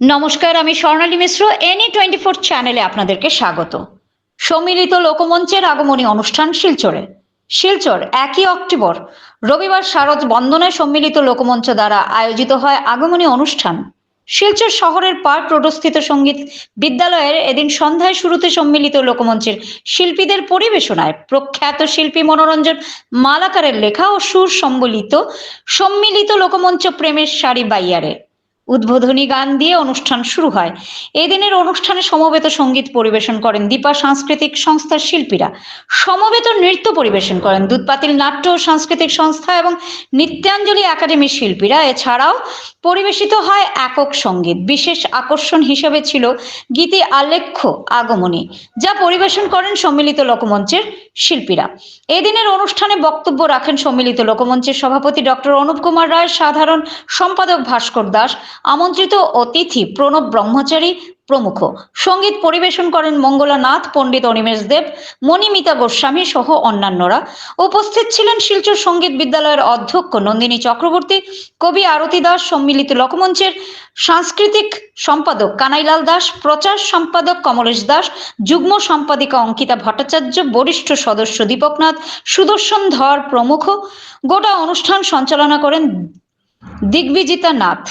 নমস্কার, আমি Swarnali Mishra any twenty four চ্যানেলে আপনাদেরকে স্বাগত। সম্মিলিত লোকমঞ্চের আগমনী অনুষ্ঠান শিলচরে। শিলচর, একই অক্টোবর, রবিবার শারদ বন্দনায় সম্মিলিত লোকমঞ্চ দ্বারা আয়োজিত হয় আগমনী অনুষ্ঠান। শিলচর শহরের পার্ক রোডস্থিত সংগীত বিদ্যালয়ের এদিন সন্ধ্যায় শুরুতে সম্মিলিত লোকমঞ্চের শিল্পীদের পরিবেশনায় প্রখ্যাত শিল্পী মনোরঞ্জন মালাকারের লেখা ও সুর সম্বলিত সম্মিলিত লোকমঞ্চ প্রেমের শাড়ি বাইয়ারে। উদ্বোধনী গান দিয়ে অনুষ্ঠান শুরু হয়। এদিনের অনুষ্ঠানে সমবেত সংগীত পরিবেশন করেন দীপা, সাংস্কৃতিক সংস্থার শিল্পীরা। সমবেত নৃত্য পরিবেশন করেন দুধপাতিল নাট্য ও সাংস্কৃতিক সংস্থা এবং নিত্যাঞ্জলি একাডেমির শিল্পীরা। এছাড়াও পরিবেশিত হয় একক সংগীত। বিশেষ আকর্ষণ হিসেবে ছিল গীতি আলেখ্য আগমনী, যা পরিবেশন করেন সম্মিলিত লোকমঞ্চের শিল্পীরা। এদিনের অনুষ্ঠানে বক্তব্য রাখেন সম্মিলিত লোকমঞ্চের সভাপতি ডক্টর অনুপ কুমার রায়, সাধারণ সম্পাদক ভাস্কর দাস, আমন্ত্রিত অতিথি প্রণব ব্রহ্মচারী প্রমুখ। সংগীত পরিবেশন করেন মঙ্গলা নাথ পণ্ডিত অনিমেষ দেব, মণিমিতা গোস্বামী সহ অন্যান্যরা। উপস্থিত ছিলেন শিলচর সংগীত বিদ্যালয়ের অধ্যক্ষ নন্দিনী চক্রবর্তী, কবি আরতি দাস, সম্মিলিত লোকমঞ্চের সাংস্কৃতিক সম্পাদক কানাইলাল দাস, প্রচার সম্পাদক কমলেশ দাস, যুগ্ম সম্পাদিকা অঙ্কিতা ভট্টাচার্য, বরিষ্ঠ সদস্য দীপকনাথ সুদর্শন ধর প্রমুখ। গোটা অনুষ্ঠান সঞ্চালনা করেন দিগ্বিজিতা নাথ।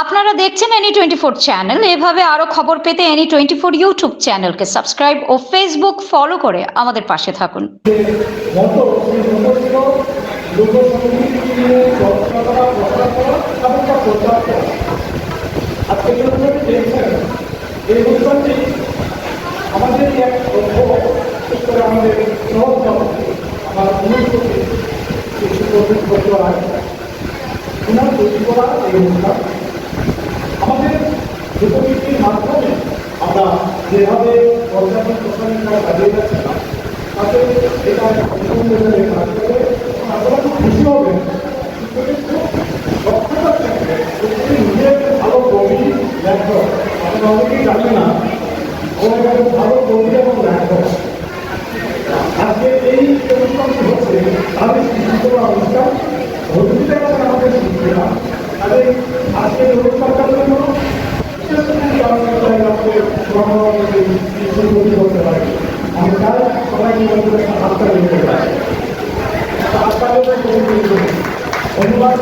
আপনারা দেখছেন এনি টোয়েন্টি ফোর চ্যানেল এভাবে আরও খবর পেতে এনি টোয়েন্টি ফোর ইউটিউব চ্যানেলকে সাবস্ক্রাইব ও ফেসবুক ফলো করে আমাদের পাশে থাকুন। সমস্ত লোকসঙ্গীত নিয়ে চর্চা করা প্রচার করা সমাজের যে মাধ্যমে আমরা যেভাবে পর্যাপ্ত প্রশাসনিক কাজ চালিয়ে যাচ্ছিলাম তাতে এটা অনুমোদনের কাজ করে আপনারা খুব খুশি হবেন নিজের ভালো কবি লেখক আপনারা অনেকেই না আমার ভালো কবি এবং লেখক আজকে এই অনুষ্ঠানটি হচ্ছে, তাদের শিশুরা অনুষ্ঠান, ভবিষ্যতে আমাদের শিশুরা তাদের আজকের অনুষ্ঠানটার জন্য সংগ্রহ করতে পারি আমি তার সবাই হাতটা নিতে পারি অনুবাদ